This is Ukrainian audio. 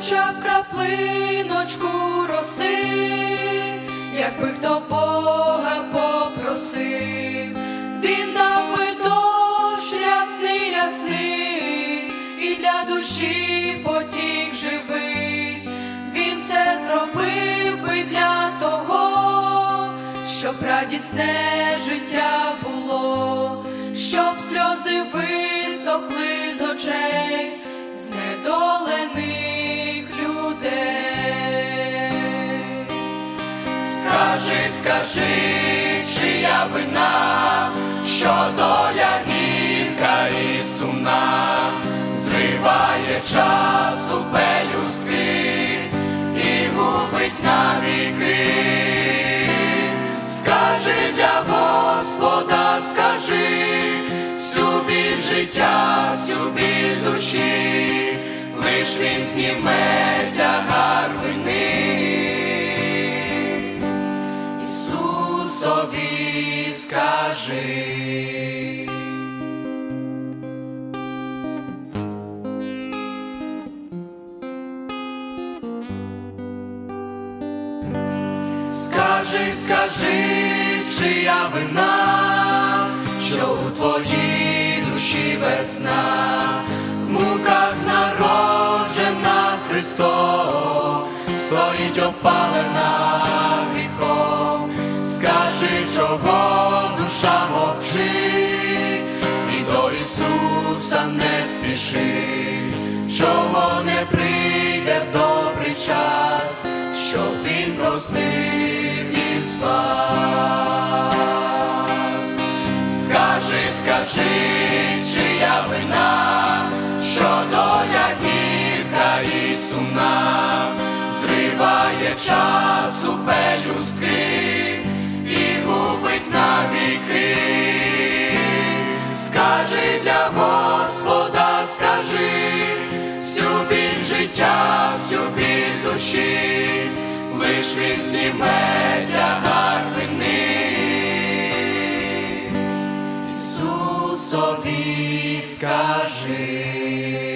хоча б краплиночку роси, якби хто Бога попросив, він дав би дощ рясний, рясний, і для душі потік живий, він все зробив би для того, щоб радісне життя було, щоб сльози висохли з очей Скажи, скажи, чия вина, що доля гірка і сумна, зриває часу пелюстки і губить навіки. Скажи для Господа, скажи всю біль життя, всю біль душі, лиш він зніме тягар скажи. Скажи, скажи, чия вина, що у твоїй душі весна, Ісуса не спішить, чого не прийде в добрий час, щоб Він простив і спас. Скажи, скажи, чия вина, що доля гірка і сумна, зриває часу пелюстки і губить навіки. Скажи для життя, всю біль душі, лиш він зніме тягар вини. Ісусові скажи.